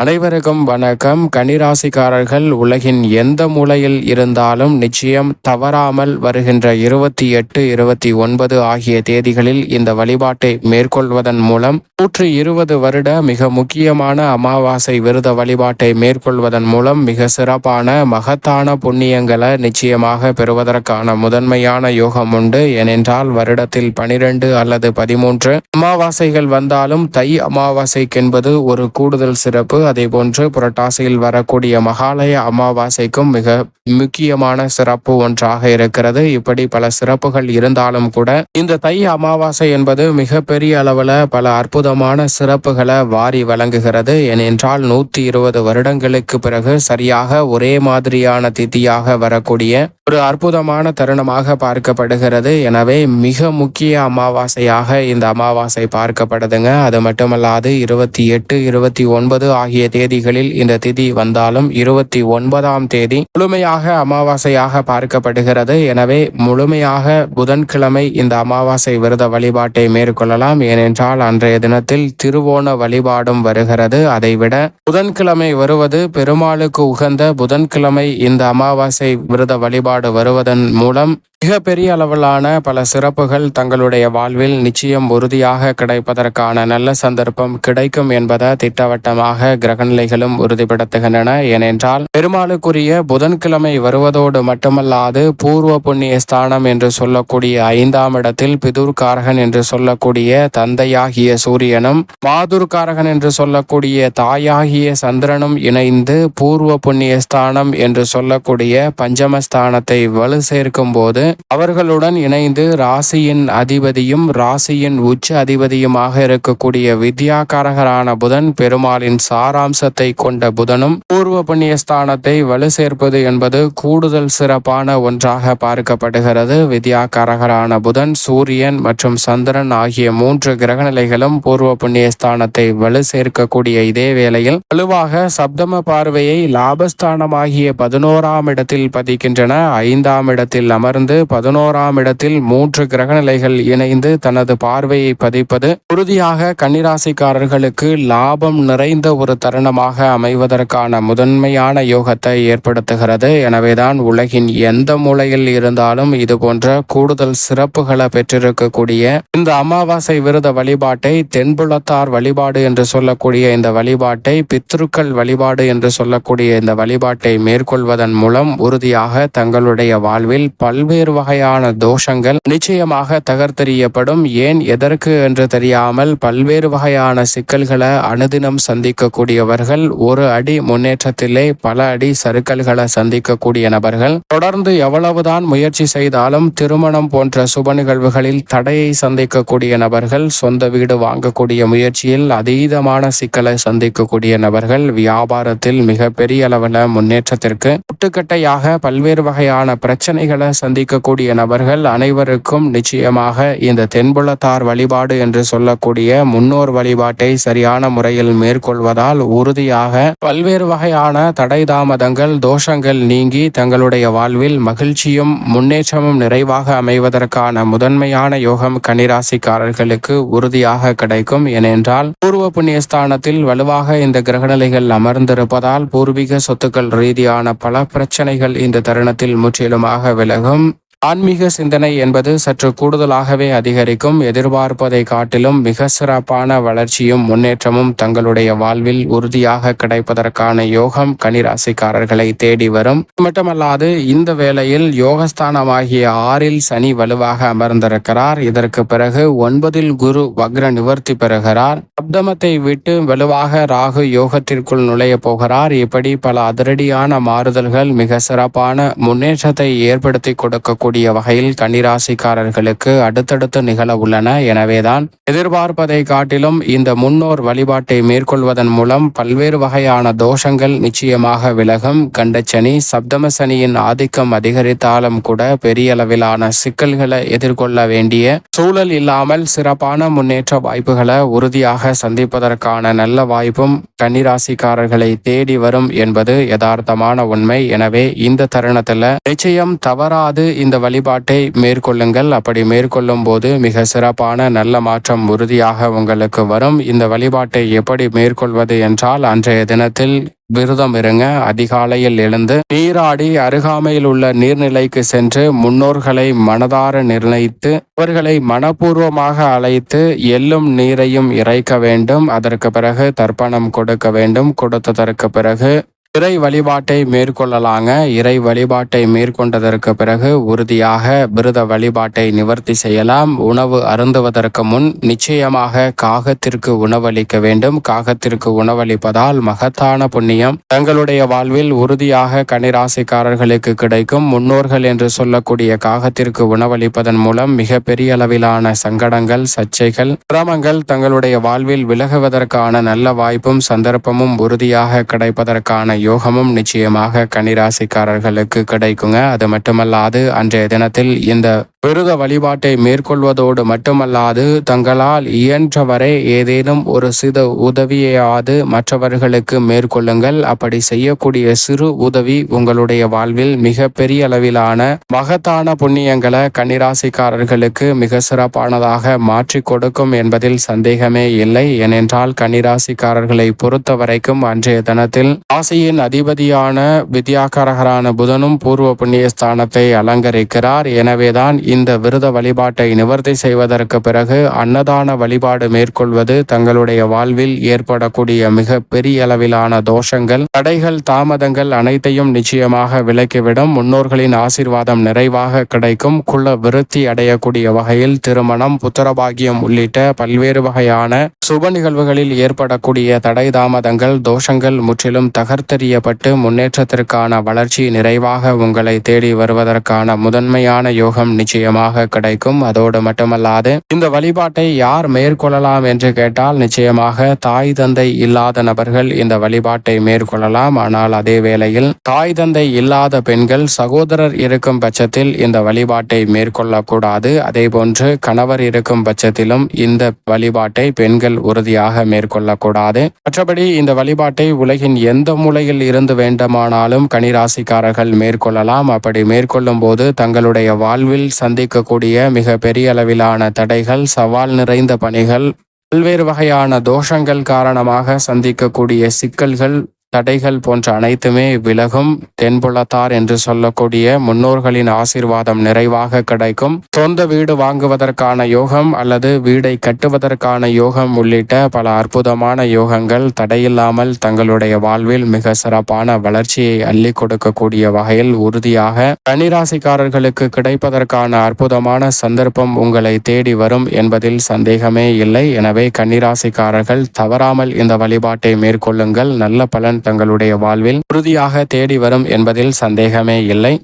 அனைவருக்கும் வணக்கம். கனிராசிக்காரர்கள் உலகின் எந்த மூலையில் இருந்தாலும் நிச்சயம் தவறாமல் வருகின்ற இருபத்தி எட்டு இருபத்தி ஒன்பது ஆகிய தேதிகளில் இந்த வழிபாட்டை மேற்கொள்வதன் மூலம் நூற்றி இருபது வருட மிக முக்கியமான அமாவாசை விருத வழிபாட்டை மேற்கொள்வதன் மூலம் மிக சிறப்பான மகத்தான புண்ணியங்களை நிச்சயமாக பெறுவதற்கான முதன்மையான யோகம் உண்டு. ஏனென்றால் வருடத்தில் பனிரெண்டு அல்லது பதிமூன்று அமாவாசைகள் வந்தாலும் தை அமாவாசைக்கென்பது ஒரு கூடுதல் சிறப்பு. அதே போன்று புரட்டாசியில் வரக்கூடிய மகாலய அமாவாசைக்கும் மிக முக்கியமான சிறப்பு ஒன்றாக இருக்கிறது. இப்படி பல சிறப்புகள் இருந்தாலும் கூட இந்த தை அமாவாசை என்பது மிகப்பெரிய அளவில் பல அற்புதமான சிறப்புகளை வாரி வழங்குகிறது. ஏனென்றால் நூத்தி இருபது வருடங்களுக்கு பிறகு சரியாக ஒரே மாதிரியான திதியாக வரக்கூடிய ஒரு அற்புதமான தருணமாக பார்க்கப்படுகிறது. எனவே மிக முக்கிய அமாவாசையாக இந்த அமாவாசை பார்க்கப்படுதுங்க. அது மட்டுமல்லாது இருபத்தி எட்டு இருபத்தி ஒன்பது ஆகிய தேதிகளில் இந்த திதி வந்தாலும் இருபத்தி ஒன்பதாம் தேதி முழுமையாக அமாவாசையாக பார்க்கப்படுகிறது. எனவே முழுமையாக புதன்கிழமை இந்த அமாவாசை விரத வழிபாட்டை மேற்கொள்ளலாம். ஏனென்றால் அன்றைய தினத்தில் திருவோண வழிபாடும் வருகிறது. அதைவிட புதன்கிழமை வருவது பெருமாளுக்கு உகந்த புதன்கிழமை இந்த அமாவாசை விரத வழிபாடு வருவதன் மூலம் மிக பெரிய அளவிலான பல சிறப்புகள் தங்களுடைய வாழ்வில் நிச்சயம் உறுதியாக கிடைப்பதற்கான நல்ல சந்தர்ப்பம் கிடைக்கும் என்பதை திட்டவட்டமாக கிரகநிலைகளும் உறுதிப்படுத்துகின்றன. ஏனென்றால் பெருமாளுக்குரிய புதன்கிழமை வருவதோடு மட்டுமல்லாது பூர்வ புண்ணிய ஸ்தானம் என்று சொல்லக்கூடிய ஐந்தாம் இடத்தில் பிதுர்காரகன் என்று சொல்லக்கூடிய தந்தையாகிய சூரியனும் மாதுர்காரகன் என்று சொல்லக்கூடிய தாயாகிய சந்திரனும் இணைந்து பூர்வ புண்ணிய ஸ்தானம் என்று சொல்லக்கூடிய பஞ்சமஸ்தானத்தை வலு சேர்க்கும் போது அவர்களுடன் இணைந்து ராசியின் அதிபதியும் ராசியின் உச்ச அதிபதியுமாக இருக்கக்கூடிய வித்யாகாரகரான புதன் பெருமாளின் சாராம்சத்தை கொண்ட புதனும் பூர்வ புண்ணிய ஸ்தானத்தை வலு சேர்ப்பது என்பது கூடுதல் சிறப்பான ஒன்றாக பார்க்கப்படுகிறது. வித்யாகாரகரான புதன் சூரியன் மற்றும் சந்திரன் ஆகிய மூன்று கிரகநிலைகளும் பூர்வ புண்ணிய ஸ்தானத்தை வலு சேர்க்கக்கூடிய இதே வேளையில் வலுவாக சப்தம பார்வையை லாபஸ்தானமாகிய பதினோராம் இடத்தில் பதிக்கின்றன. ஐந்தாம் இடத்தில் அமர்ந்து பதினோராம் இடத்தில் மூன்று கிரகநிலைகள் இணைந்து தனது பார்வையை பதிப்பது உறுதியாக கன்னிராசிக்காரர்களுக்கு லாபம் நிறைந்த ஒரு தருணமாக அமைவதற்கான முதன்மையான யோகத்தை ஏற்படுத்துகிறது. எனவேதான் உலகின் எந்த மூலையில் இருந்தாலும் இது போன்ற கூடுதல் சிறப்புகளை பெற்றிருக்கக்கூடிய இந்த அமாவாசை விரத வழிபாட்டை தென்புலத்தார் வழிபாடு என்று சொல்லக்கூடிய இந்த வழிபாட்டை பித்ருக்கள் வழிபாடு என்று சொல்லக்கூடிய இந்த வழிபாட்டை மேற்கொள்வதன் மூலம் உறுதியாக தங்களுடைய வாழ்வில் பல்வேறு வகையான தோஷங்கள் நிச்சயமாக தகர்த்தெறியப்படும். ஏன் எதற்கு என்று தெரியாமல் பல்வேறு வகையான சிக்கல்களை அனுதினம் சந்திக்கக்கூடியவர்கள் ஒரு அடி முன்னேற்றத்திலே பல அடி சறுக்கல்களை சந்திக்கக்கூடிய நபர்கள். தொடர்ந்து எவ்வளவுதான் முயற்சி செய்தாலும் திருமணம் போன்ற சுப நிகழ்வுகளில் தடையை சந்திக்கக்கூடிய நபர்கள் சொந்த வீடு வாங்கக்கூடிய முயற்சியில் அதீதமான சிக்கலை சந்திக்கக்கூடிய நபர்கள் வியாபாரத்தில் மிக பெரிய அளவில் முன்னேற்றத்திற்கு. முட்டுக்கட்டையாக பல்வேறு வகையான பிரச்சனைகளை சந்திக்க இருக்கக்கூடிய நபர்கள் அனைவருக்கும் நிச்சயமாக இந்த தென்புலத்தார் வழிபாடு என்று சொல்லக்கூடிய முன்னோர் வழிபாட்டை சரியான முறையில் மேற்கொள்வதால் உறுதியாக பல்வேறு வகையான தடை தாமதங்கள் தோஷங்கள் நீங்கி தங்களுடைய வாழ்வில் மகிழ்ச்சியும் முன்னேற்றமும் நிறைவாக அமைவதற்கான முதன்மையான யோகம் கன்னிராசிக்காரர்களுக்கு உறுதியாக கிடைக்கும். ஏனென்றால் பூர்வ புண்ணியஸ்தானத்தில் வலுவாக இந்த கிரகநிலைகள் அமர்ந்திருப்பதால் பூர்வீக சொத்துக்கள் ரீதியான பல பிரச்சனைகள் இந்த தருணத்தில் முற்றிலுமாக விலகும். ஆன்மீக சிந்தனை என்பது சற்று கூடுதலாகவே அதிகரிக்கும். எதிர்பார்ப்பதை காட்டிலும் மிக சிறப்பான வளர்ச்சியும் முன்னேற்றமும் தங்களுடைய வாழ்வில் உறுதியாக கிடைப்பதற்கான யோகம் கனிராசிக்காரர்களை தேடி வரும். மட்டுமல்லாது இந்த வேளையில் யோகஸ்தானமாகிய ஆறில் சனி வலுவாக அமர்ந்திருக்கிறார். இதற்கு பிறகு ஒன்பதில் குரு வக்ர நிவர்த்தி பெறுகிறார். சப்தமத்தை விட்டு வலுவாக ராகு யோகத்திற்குள் நுழைய போகிறார். இப்படி பல அதிரடியான மாறுதல்கள் மிக சிறப்பான முன்னேற்றத்தை ஏற்படுத்தி கொடுக்க கூடிய வகையில் கன்னிராசிக்காரர்களுக்கு அடுத்தடுத்து நிகழ உள்ளன. எனவேதான் எதிர்பார்ப்பதை காட்டிலும் இந்த முன்னோர் வழிபாட்டை மேற்கொள்வதன் மூலம் பல்வேறு வகையான தோஷங்கள் நிச்சயமாக விலகும். கண்டச்சனி சப்தம சனியின் ஆதிக்கம் அதிகரித்தாலும் கூட பெரிய அளவிலான சிக்கல்களை எதிர்கொள்ள வேண்டிய சூழல் இல்லாமல் சிறப்பான முன்னேற்ற வாய்ப்புகளை உறுதியாக சந்திப்பதற்கான நல்ல வாய்ப்பும் கன்னிராசிக்காரர்களை தேடி வரும் என்பது யதார்த்தமான உண்மை. எனவே இந்த தருணத்துல நிச்சயம் தவறாது இந்த இந்த வழிபாட்டை மேற்கொள்ளுங்கள். அப்படி மேற்கொள்ளும் போது மிக சிறப்பான நல்ல மாற்றம் உறுதியாக உங்களுக்கு வரும். இந்த வழிபாட்டை எப்படி மேற்கொள்வது என்றால் அன்றைய தினத்தில் விரதம் இருங்க. அதிகாலையில் எழுந்து நீராடி அருகாமையில் உள்ள நீர்நிலைக்கு சென்று முன்னோர்களை மனதார நிர்ணயித்து அவர்களை மனப்பூர்வமாக அழைத்து எள்ளும் நீரையும் இறைக்க வேண்டும். அதற்கு பிறகு தர்ப்பணம் கொடுக்க வேண்டும். கொடுத்ததற்கு பிறகு இறை வழிபாட்டை மேற்கொள்ளலாங்க. இறை வழிபாட்டை மேற்கொண்டதற்கு பிறகு உறுதியாக விரத வழிபாட்டை நிவர்த்தி செய்யலாம். உணவு அருந்துவதற்கு முன் நிச்சயமாக காகத்திற்கு உணவளிக்க வேண்டும். காகத்திற்கு உணவளிப்பதால் மகத்தான புண்ணியம். தங்களுடைய வாழ்வில் உறுதியாக கனிராசிக்காரர்களுக்கு கிடைக்கும். முன்னோர்கள் என்று சொல்லக்கூடிய காகத்திற்கு உணவளிப்பதன் மூலம் மிக பெரிய அளவிலான சங்கடங்கள் சர்ச்சைகள் சிரமங்கள் தங்களுடைய வாழ்வில் விலகுவதற்கான நல்ல வாய்ப்பும் சந்தர்ப்பமும் உறுதியாக கிடைப்பதற்கான யோகமும் நிச்சயமாக கன்னிராசிக்காரர்களுக்கு கிடைக்குங்க. அது மட்டுமல்லாது அன்றைய தினத்தில் இந்த விருத வழிபாட்டை மேற்கொள்வதோடு மட்டுமல்லாது தங்களால் இயன்றவரை ஏதேனும் ஒரு சிறு உதவியையாவது மற்றவர்களுக்கு மேற்கொள்ளுங்கள். அப்படி செய்யக்கூடிய சிறு உதவி உங்களுடைய வாழ்வில் மிக பெரிய அளவிலான மகத்தான புண்ணியங்களை கன்னிராசிக்காரர்களுக்கு மிக சிறப்பானதாக மாற்றி கொடுக்கும் என்பதில் சந்தேகமே இல்லை. ஏனென்றால் கன்னிராசிக்காரர்களை பொறுத்த வரைக்கும் அன்றைய தினத்தில் ராசியின் அதிபதியான வித்யாகாரகரான புதனும் பூர்வ புண்ணிய ஸ்தானத்தை அலங்கரிக்கிறார். எனவேதான் இந்த விரத வழிபாட்டை நிவர்த்தி செய்வதற்கு பிறகு அன்னதான வழிபாடு மேற்கொள்வது தங்களுடைய வாழ்வில் ஏற்படக்கூடிய மிக பெரிய அளவிலான தோஷங்கள். தடைகள் தாமதங்கள் அனைத்தையும் நிச்சயமாக விலக்கிவிடும். முன்னோர்களின் ஆசிர்வாதம் நிறைவாக கிடைக்கும். குல விருத்தி அடையக்கூடிய வகையில் திருமணம் புத்திரபாகியம் உள்ளிட்ட பல்வேறு வகையான சுப நிகழ்வுகளில் ஏற்படக்கூடிய தடை தாமதங்கள் தோஷங்கள் முற்றிலும் தகர்த்தெறியப்பட்டு முன்னேற்றத்திற்கான வளர்ச்சி நிறைவாக உங்களை தேடி வருவதற்கான முதன்மையான யோகம் நிச்சயமாக கிடைக்கும். அதோடு மட்டுமல்லாது இந்த வழிபாட்டை யார் மேற்கொள்ளலாம் என்று கேட்டால் நிச்சயமாக தாய் தந்தை இல்லாத நபர்கள் இந்த வழிபாட்டை மேற்கொள்ளலாம். ஆனால் அதே வேளையில் தாய் தந்தை இல்லாத பெண்கள் சகோதரர் இருக்கும் பட்சத்தில் இந்த வழிபாட்டை மேற்கொள்ளக்கூடாது. அதே போன்று கணவர் இருக்கும் பட்சத்திலும் இந்த வழிபாட்டை பெண்கள் உறுதியாக மேற்கொள்ளக்கூடாது. மற்றபடி இந்த வழிபாட்டை உலகின் எந்த மூலையில் இருந்து வேண்டுமானாலும் கனிராசிக்காரர்கள் மேற்கொள்ளலாம். அப்படி மேற்கொள்ளும் போது தங்களுடைய வாழ்வில் சந்திக்கக்கூடிய மிக பெரிய அளவிலான தடைகள் சவால் நிறைந்த பணிகள் பல்வேறு வகையான தோஷங்கள் காரணமாக சந்திக்கக்கூடிய சிக்கல்கள் தடைகள் போன்ற அனைத்துமே விலகும் தென்புலத்தார் என்று சொல்லக்கூடிய முன்னோர்களின் ஆசிர்வாதம் நிறைவாக கிடைக்கும். சொந்த வீடு வாங்குவதற்கான யோகம் அல்லது வீடை கட்டுவதற்கான யோகம் உள்ளிட்ட பல அற்புதமான யோகங்கள் தடையில்லாமல் தங்களுடைய வாழ்வில் மிக சிறப்பான வளர்ச்சியை அள்ளி கொடுக்கக்கூடிய வகையில் உறுதியாக கனிராசிக்காரர்களுக்கு கிடைப்பதற்கான அற்புதமான சந்தர்ப்பம் உங்களை தேடி வரும் என்பதில் சந்தேகமே இல்லை. எனவே கன்னிராசிக்காரர்கள் தவறாமல் இந்த வழிபாட்டை மேற்கொள்ளுங்கள். நல்ல பலன் தங்களுடைய வாழ்வில் உறுதியாக தேடி வரும் என்பதில் சந்தேகமே இல்லை.